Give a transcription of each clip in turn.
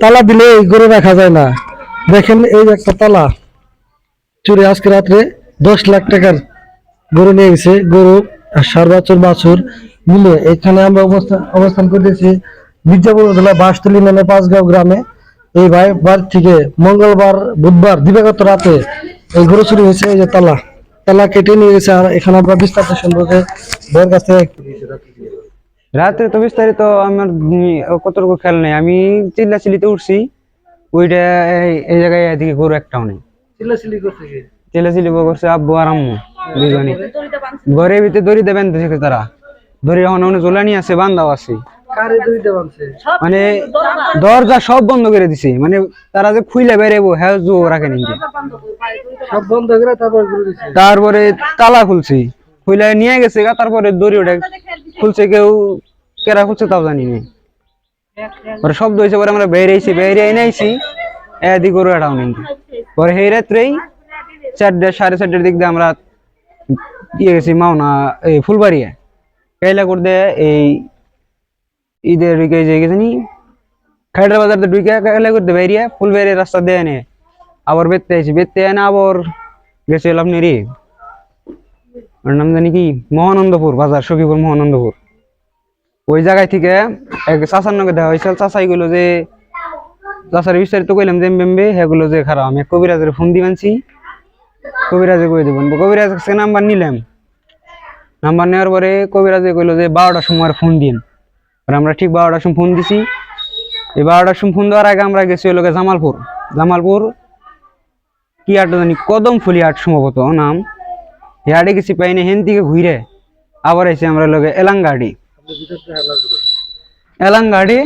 তালা দিলে এই গরু রাখা যায় না। দেখেন এই একটা তালা। চুরি আজকে রাত্রে দশ লাখ টাকার গরু নিয়ে গেছে। গরু সার বাছুর বাছুর মিলে এখানে আমরা অবস্থান করতেছি মির্জাপুর জেলা বাসতলি নামে পাঁচগাঁও গ্রামে। এই ভাই বাড়ি থেকে মঙ্গলবার, বুধবার, দিবাগত রাতে এই গরু চুরি হয়েছে, এই যে তালা। তালা কেটে নিয়ে গেছে আর এখানে আমরা বিস্তারিত সম্পর্কে ভাইয়ের কাছ থেকে রাত্রে তো বিস্তারিত আমার কতটুকু খেয়াল নেই। আমি চিল্লা চিল্লিতে উঠছি ওইটা এই- জায়গায় এদিকে গরু একটাও নেই। চিল্লাচিল্লি করছে আব্বু আর আম্মু দুজনে ঘরের ভিতরে দড়ি দেবেন দেখে তারা? দড়ি এখন অনেক জোলানি আছে বান্দাও আছে। মানে দরজা সব বন্ধ করে দিছে। মানে তারা যে খুইলে বেরেবো হ্যাঁ জো রাখে নিয়ে সব বন্ধ করে তারপর তারপরে তালা খুলছি। খুলে নিয়ে গেছে তারপরে দড়ি ওটা খুলছে কেউ কেরা খুলছে তাও জানি না। পরে শব্দ হয়েছে পরে আমরা বেরিয়েছি বেরিয়ে এনেছি এদি গরু এটাও নেই পরে সেই রাত্রেই চারটে, সাড়ে চারটের দিক দিয়ে আমরা ইয়ে গেছি, মাওনা, এই ফুলবাড়িয়া। কেলা করতে এই ঈদের উইকে যে গেছে নি বাজার তো ঢুকে কেলা করতে বেরিয়ে ফুলবাড়িয়া রাস্তা দিয়ে এনে আবার বেরতে আইছি বেরতে এনে আবার গেছিল আপনি রে। ওর নাম জানি কি? মহানন্দপুর বাজার, সখীপুর মহানন্দপুর। ওই জায়গায় থেকে এক চাচার নগে দেখা হয়েছিল চাচাই গুলো যে, চাচার বিস্তারিত কইলাম যে এমবে সেগুলো যে খারাপ। আমি কবিরাজের ফোন দিবানছি কবিরাজে কই দেবেন কবিরাজ নাম্বার নিলাম। নাম্বার নেওয়ার পরে কবিরাজে কইলো যে, বারোটার সময় ফোন দিন আমরা ঠিক বারোটার সময় ফোন দিছি। এই বারোটার সময় ফোন দেওয়ার আগে আমরা গেছি হলো গিয়ে জামালপুর। জামালপুর কি আটটা জানি, কদম ফুলি আট সম্ভবত, নাম। হেয়াডে গেছি, পাইনি হেন থেকে ঘুরে। আবার আইছি আমরা লগে এলাঙ্গাড়ি এলাঙ্গাড়ি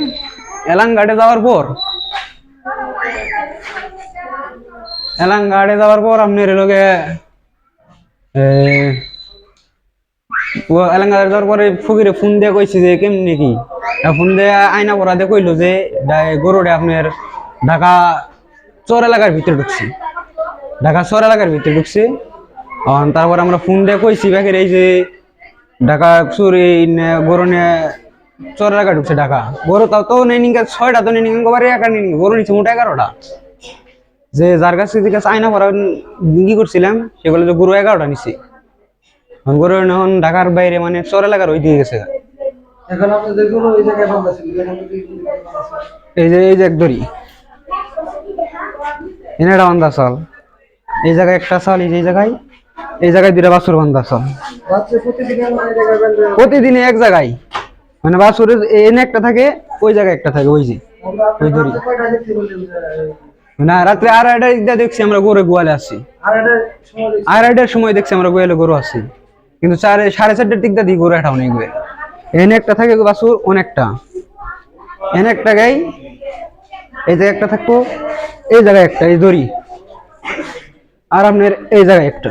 এলাঙ্গাড়ে যাওয়ার পর? এলাঙ্গাড়ে যাওয়ার পর আপনার লগে এ, ও এলাঙ্গাড়ে যাওয়ার পরে ফকিরে ফোন দিয়ে কইছে যে কেমনি কি? ফোন দিয়ে আয়না পড়া দিয়ে কইলো যে ডা- গরুটা আপনার ঢাকা চর এলাকার ভিতরে ঢুকছি। ঢাকা শহর এলাকার ভিতরে ঢুকছে। তারপর আমরা ফোন দিয়ে কইছি ব্যাগের এই যে ঢাকা চুরি গরু নিয়ে চর এলাকা ঢুকছে ঢাকা। গরু তাও তো নেই নিকা ছয়টা তো নেই কবার একা নেই গরু নিচ্ছে মোটা এগারোটা। যে যার কাছে কাছে আয়না ভরা কি করছিলাম সেগুলো যে গরু এগারোটা এখন গরু এখন ঢাকার বাইরে মানে চর এলাকার ওই দিকে গেছে এই যে এই যে এক দড়ি। এনেটা বান্ধা চল। এই জায়গায় একটা চাল এই যে এই জায়গায়। এই জায়গায় দুটা বাছুর বান্ধা রাত্রে প্রতিদিন প্রতিদিনে এক জায়গায়। মানে বাছুরের এনে একটা থাকে ওই জায়গায় একটা থাকে ওই যে ওই দড়ি না রাত্রে আড়াইটার দিক দিয়ে দেখছি আমরা গরু গোয়ালে আসছি আড়াইটার সময় দেখছি। আমরা গোয়ালে গরু আসছি কিন্তু চারে সাড়ে চারটার দিক দিয়ে গরু এটাও নেই গোয়ালে এনে একটা থাকে বাছুর অনেকটা। এনে একটা গাই এই জায়গায় একটা থাকব এই জায়গায় একটা এই দড়ি। আর আপনার এই জায়গায় একটা।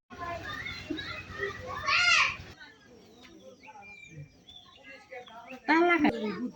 Thank you.